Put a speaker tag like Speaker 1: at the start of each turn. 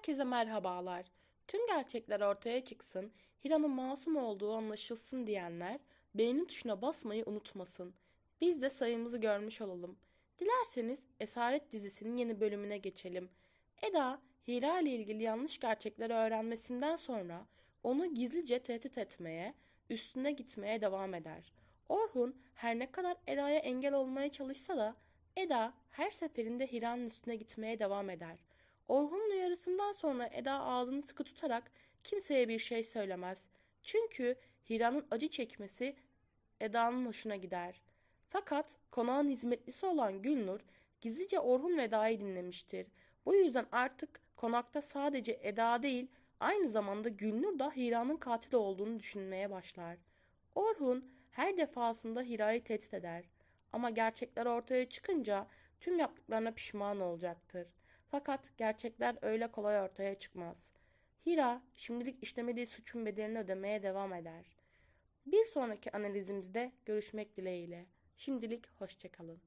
Speaker 1: Herkese merhabalar. Tüm gerçekler ortaya çıksın, Hira'nın masum olduğu anlaşılsın diyenler beğeni tuşuna basmayı unutmasın. Biz de sayımızı görmüş olalım. Dilerseniz Esaret dizisinin yeni bölümüne geçelim. Eda, Hira ile ilgili yanlış gerçekleri öğrenmesinden sonra onu gizlice tehdit etmeye, üstüne gitmeye devam eder. Orhun her ne kadar Eda'ya engel olmaya çalışsa da Eda her seferinde Hira'nın üstüne gitmeye devam eder. Orhun'un uyarısından sonra Eda ağzını sıkı tutarak kimseye bir şey söylemez. Çünkü Hira'nın acı çekmesi Eda'nın hoşuna gider. Fakat konağın hizmetlisi olan Gülnur gizlice Orhun ve Eda'yı dinlemiştir. Bu yüzden artık konakta sadece Eda değil aynı zamanda Gülnur da Hira'nın katil olduğunu düşünmeye başlar. Orhun her defasında Hira'yı tehdit eder. Ama gerçekler ortaya çıkınca tüm yaptıklarına pişman olacaktır. Fakat gerçekler öyle kolay ortaya çıkmaz. Hira şimdilik işlemediği suçun bedelini ödemeye devam eder. Bir sonraki analizimizde görüşmek dileğiyle. Şimdilik hoşçakalın.